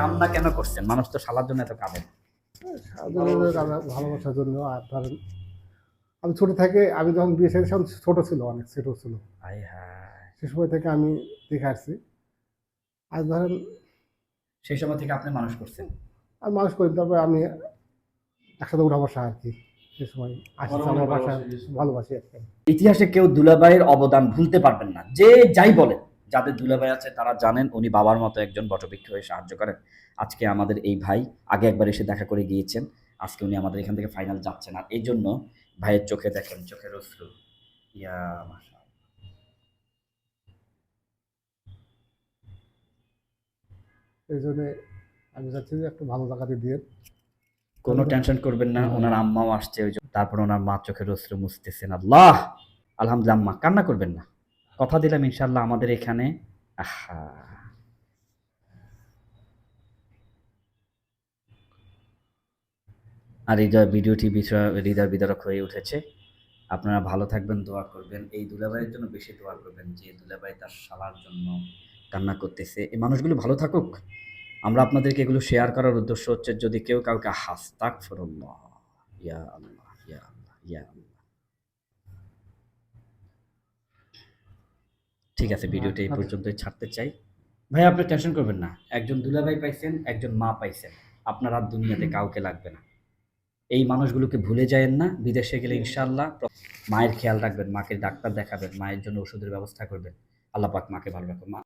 কান্না কেন করছেন? মানুষ তো সালার জন্য এত কাঁদে। না। ভালোবাসার জন্য। আর ধরেন আমি ছোট থেকে আমি যখন বিয়ে সাথে তখন ছোট ছিল অনেক ছোট ছিল। সে সময় থেকে আমি দেখে আসছি। আর ধরেন সেই সময় থেকে আপনি মানুষ করছেন? আমি মানুষ করি তারপরে আমি একসাথে উঠা বসা আর কি। সে সময় আসি আমার বাসা ভালোবাসি আর কি। ইতিহাসে কেউ দুলাভাইয়ের অবদান ভুলতে পারবেন না। যে যাই বলেন। যাদের দুলাভাই আছে তারা জানেন উনি বাবার মতো একজন বটবৃক্ষ হয়ে সাহায্য করেন। আজকে আমাদের এই ভাই আগে একবার এসে দেখা করে গিয়েছেন। আজকে উনি আমাদের এখান থেকে ফাইনাল যাচ্ছেন। আর এই জন্য ভাইয়ের চোখে দেখেন চোখের অশ্রু ইয়া। এই জন্য আমি চাচ্ছি যে একটু ভালো জায়গাতে দিয়ে কোনো টেনশন করবেন না ওনার আম্মাও আসছে ওই জন্য। তারপর ওনার মা চোখের অশ্রু মুছতেছেন। আল্লাহ! আলহামদুলিল্লাহ আম্মা কান্না করবেন না। কথা দিলাম ইনশাল্লাহ আমাদের এখানে। আহা। আর হৃদয় ভিডিওটি হৃদয় বিদারক হয়ে উঠেছে। আপনারা ভালো থাকবেন, দোয়া করবেন। এই দুলাভাইয়ের জন্য বেশি দোয়া করবেন, যে দুলাভাই তার শালার জন্য কান্না করতেছে। এই মানুষগুলো ভালো থাকুক। আমরা আপনাদেরকে এগুলো শেয়ার করার উদ্দেশ্য হচ্ছে, যদি কেউ কাউকে হাস্তাক ফরল্লাহ ইয়া আল্লাহ ইয়া আল্লাহ ইয়া আল্লাহ। ঠিক আছে ভিডিওটা এই পর্যন্তই ছাড়তে চাই। ভাই আপনি টেনশন করবেন না। একজন দুলাভাই পাইছেন একজন মা পাইছেন। আপনার আর দুনিয়াতে কাউকে লাগবে না। এই মানুষগুলোকে ভুলে যায়েন না বিদেশে গেলে ইনশাআল্লাহ মায়ের খেয়াল রাখবেন মাকে ডাক্তার দেখাবেন মায়ের জন্য ওষুধের ব্যবস্থা করবেন। আল্লাহ পাক মাকে ভালো রাখুন মা